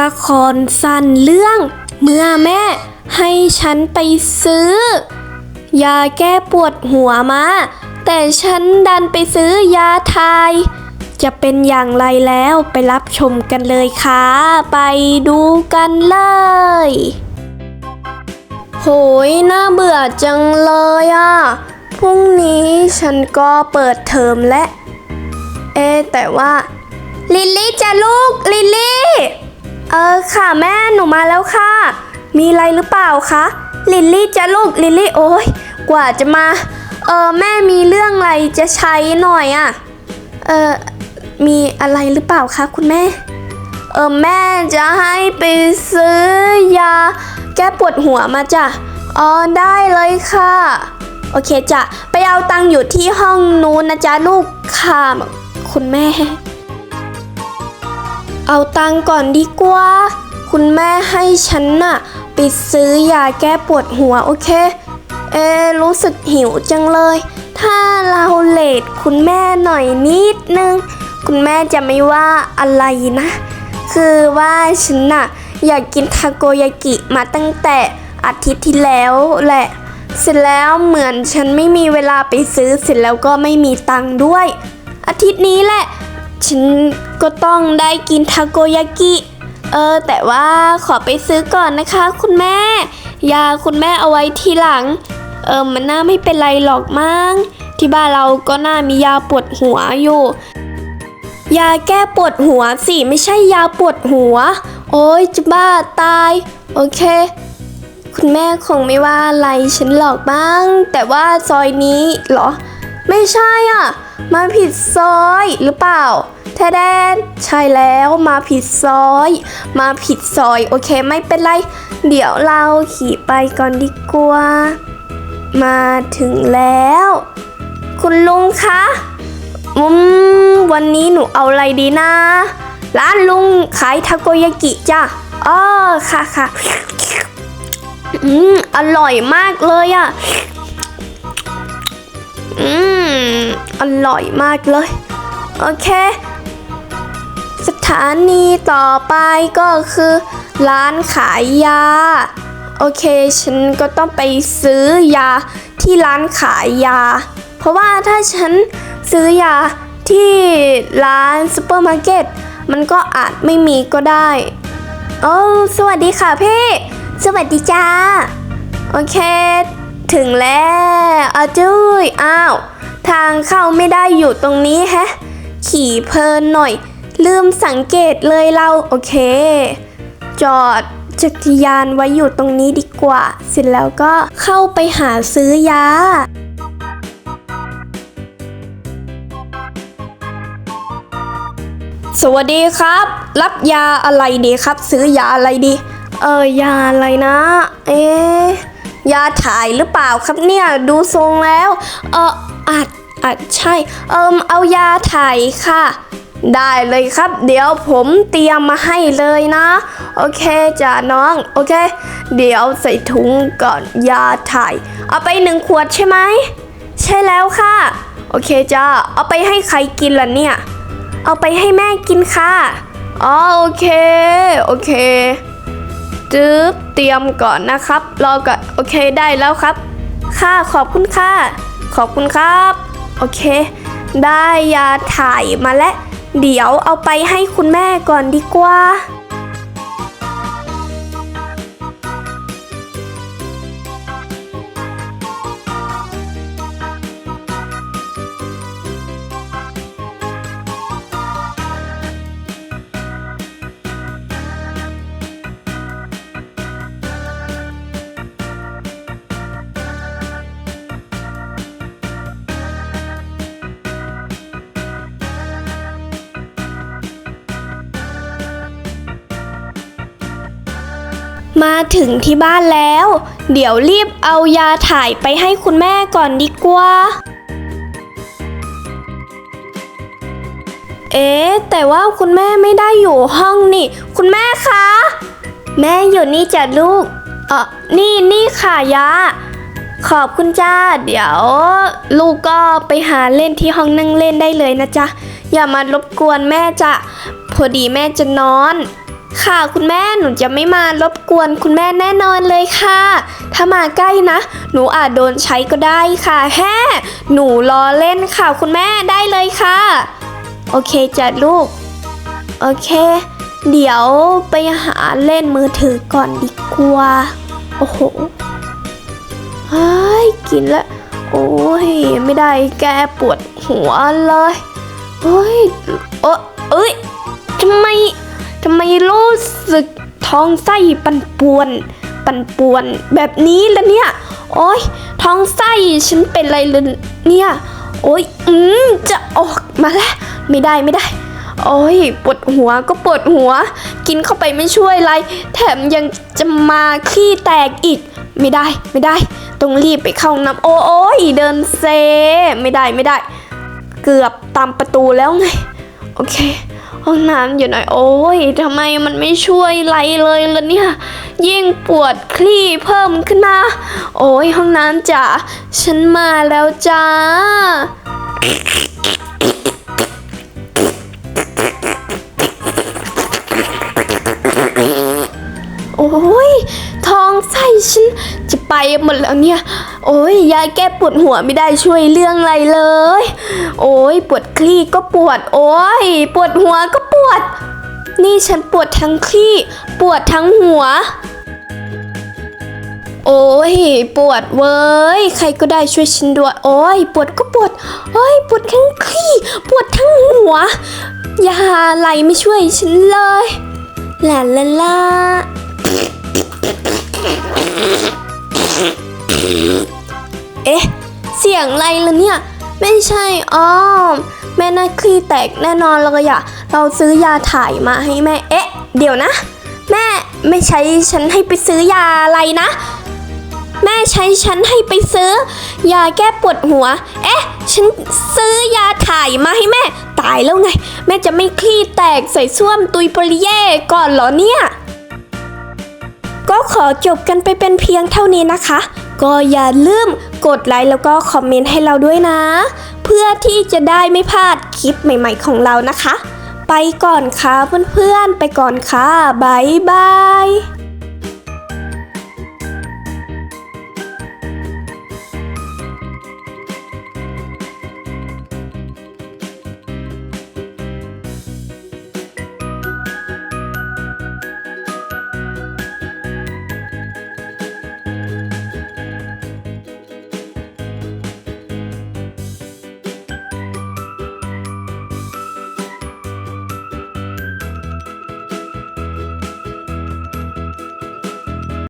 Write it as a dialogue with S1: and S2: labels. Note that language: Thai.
S1: ละครสั้นเรื่อง เมื่อแม่ให้ฉันไปซื้อยาแก้ปวดหัวมา แต่ฉันดันไปซื้อยาทาย จะเป็นอย่างไรแล้วไปรับชมกันเลยค่ะ ไปดูกันเลย โหยน่าเบื่อจังเลยอะ พรุ่งนี้ฉันก็เปิดเทอมและ เอแต่ว่า ลิลลี่จะลูก ค่ะแม่หนูมาแล้วค่ะ มีอะไรหรือเปล่าคะลิลลี่จะลูกลิลลี่โอ้ยกว่าจะมาเออแม่มีเรื่องอะไรจะใช้หน่อยอะ่ะเออมีอะไรหรือเปล่าคะคุณแม่เออแม่จะให้ไปซื้อยาแก้ปวดหัวมาจ้ะอ๋อได้เลยค่ะโอเคจ้ะไปเอาตังค์อยู่ที่ห้องนู้นนะจ๊ะลูกค่ะคุณแม่ เอาตังค์ก่อนดีกว่า คุณแม่ให้ฉันน่ะไปซื้อยาแก้ปวดหัวโอเค เอรู้สึกหิวจังเลย ถ้าเราเลทคุณแม่หน่อยนิดนึง คุณแม่จะไม่ว่าอะไรนะ คือว่าฉันน่ะอยากกินทาโกยากิมาตั้งแต่อาทิตย์ที่แล้วแหละ เสร็จแล้วเหมือนฉันไม่มีเวลาไปซื้อเสร็จแล้วก็ไม่มีตังค์ด้วย อาทิตย์นี้แหละ ฉันก็ต้องได้กินทาโกยากิ เออ แต่ว่าขอไปซื้อก่อนนะคะ คุณแม่ ยาคุณแม่เอาไว้ทีหลัง เออมันน่าไม่เป็นไรหรอกมั้งที่บ้านเราก็น่ามียาปวดหัวอยู่ ยาแก้ปวดหัวสิไม่ใช่ยาปวดหัว โอ้ยจะบ้าตาย โอเค คุณแม่คงไม่ว่าอะไรฉันหรอกบ้าง แต่ว่าซอยนี้เหรอ ไม่ใช่อะ มาผิดซอยหรือเปล่า แทแดน ใช่แล้วมาผิดซอย มาผิดซอย โอเคไม่เป็นไร เดี๋ยวเราขี่ไปก่อนดีกว่า มาถึงแล้ว คุณลุงคะอืมวันนี้หนูเอาอะไรดีนะ ร้านลุงขายทาโกยากิจ้ะอ๋อค่ะค่ะอืมอร่อยมากเลยอะอืมอร่อยมากเลย โอเค ถานีต่อไปก็คือร้านขายยา โอเค ฉันก็ต้องไปซื้อยาที่ร้านขายยา เพราะว่าถ้าฉันซื้อยาที่ร้านซูเปอร์มาร์เก็ตมันก็อาจไม่มีก็ได้ โอ้สวัสดีค่ะพี่ สวัสดีจ้า โอเค ถึงแล้วอาจุ้ย อ้าว ทางเข้าไม่ได้อยู่ตรงนี้แฮะ ขี่เพลินหน่อย ลืมสังเกตเลยเราโอเค จอดจักรยานไว้อยู่ตรงนี้ดีกว่า เสร็จแล้วก็เข้าไปหาซื้อยาสวัสดีครับ รับยาอะไรดีครับ ซื้อยาอะไรดี เออยาอะไรนะ เอ๊ยาถ่ายหรือเปล่าครับเนี่ยดูทรงแล้ว เอออาจอาจใช่ เอิมเอายาถ่ายค่ะ ได้เลยครับ เดี๋ยวผมเตรียมมาให้เลยนะ โอเคจ้ะน้อง โอเค เดี๋ยวใส่ถุงก่อนยาถ่าย เอาไปหนึ่งขวดใช่ไหม ใช่แล้วค่ะ โอเคจ้าเอาไปให้ใครกินล่ะเนี่ย เอาไปให้แม่กินค่ะ อ๋อโอเค โอเคจึ๊บเตรียมก่อนนะครับ รอก่อนโอเคได้แล้วครับ ค่ะขอบคุณค่ะ ขอบคุณครับ โอเค ได้ยาถ่ายมาแล้ว เดี๋ยวเอาไปให้คุณแม่ก่อนดีกว่า มาถึงที่บ้านแล้ว เดี๋ยวรีบเอายาถ่ายไปให้คุณแม่ก่อนดีกว่า เอ๊ะ แต่ว่าคุณแม่ไม่ได้อยู่ห้องนี่ คุณแม่คะ แม่อยู่นี่จ้ะลูกเออนี่นี่ค่ะยา ขอบคุณจ้า เดี๋ยว ลูกก็ไปหาเล่นที่ห้องนั่งเล่นได้เลยนะจ๊ะ อย่ามารบกวนแม่จ้ะ พอดีแม่จะนอน ค่ะคุณแม่หนูจะไม่มารบกวนคุณแม่แน่นอนเลยค่ะ ถ้ามาใกล้นะ หนูอาจโดนใช้ก็ได้ค่ะแฮ่หนูล้อเล่นค่ะคุณแม่ได้เลยค่ะ โอเคจ้ะลูก โอเค เดี๋ยวไปหาเล่นมือถือก่อนดีกว่าโอ้โหเฮ้ยกินล้วโอ้ยไม่ได้แกปวดหัวเลยเฮ้ยเออเอ้ยทำไม ทำไมรู้สึกท้องไส้ปั่นป่วน ปั่นป่วน แบบนี้ละเนี่ย โอ้ยท้องไส้ฉันเป็นอะไรเลยเนี่ย โอ้ยอืมจะออกมาแล้ว ไม่ได้ไม่ได้ โอ้ยปวดหัวก็ปวดหัว กินเข้าไปไม่ช่วยอะไร แถมยังจะมาขี้แตกอีก ไม่ได้ไม่ได้ ต้องรีบไปเข้าน้ำโอ้โอ้ยเดินเซ ไม่ได้ไม่ได้ เกือบตามประตูแล้วไง โอเค ห้องน้ำอยู่ไหนโอ้ยทำไมมันไม่ช่วยไรเลยล่ะเนี่ย ยิ่งปวดคลี่เพิ่มขึ้นนะโอ้ยห้องน้ำจ๋าฉันมาแล้วจ้า ยท้องไส้ฉันจะไปหมดแล้วเนี่ย โอ้ยยาแก้ปวดหัวไม่ได้ช่วยเรื่องอะไรเลย โอ้ยปวดคลี่ก็ปวด โอ้ยปวดหัวก็ปวด นี่ฉันปวดทั้งคลี่ ปวดทั้งหัว โอ้ยปวดเว้ยใครก็ได้ช่วยฉันด้วย โอ้ยปวดก็ปวด โอ้ยปวดทั้งคลี่ ปวดทั้งหัวยาอะไรไม่ช่วยฉันเลยลาลาลา เสียงไรล่ะเนี่ย ไม่ใช่อ้อม แม่น่าคลี่แตกแน่นอนเลยอะเราซื้อยาถ่ายมาให้แม่ เอ๊ะ เดี๋ยวนะ แม่ไม่ใช้ฉันให้ไปซื้อยาอะไรนะ แม่ใช้ฉันให้ไปซื้อ ยาแก้ปวดหัว เอ๊ะ ฉันซื้อยาถ่ายมาให้แม่ ตายแล้วไง แม่จะไม่คลี่แตกใส่ส้วมตุยปริเย่ก่อนเหรอเนี่ยก็ขอจบกันไปเป็นเพียงเท่านี้นะคะ ก็อย่าลืม กดไลค์แล้วก็คอมเมนต์ให้เราด้วยนะ เพื่อที่จะได้ไม่พลาดคลิปใหม่ๆของเรานะคะ ไปก่อนค่ะเพื่อนๆ ไปก่อนค่ะบายบาย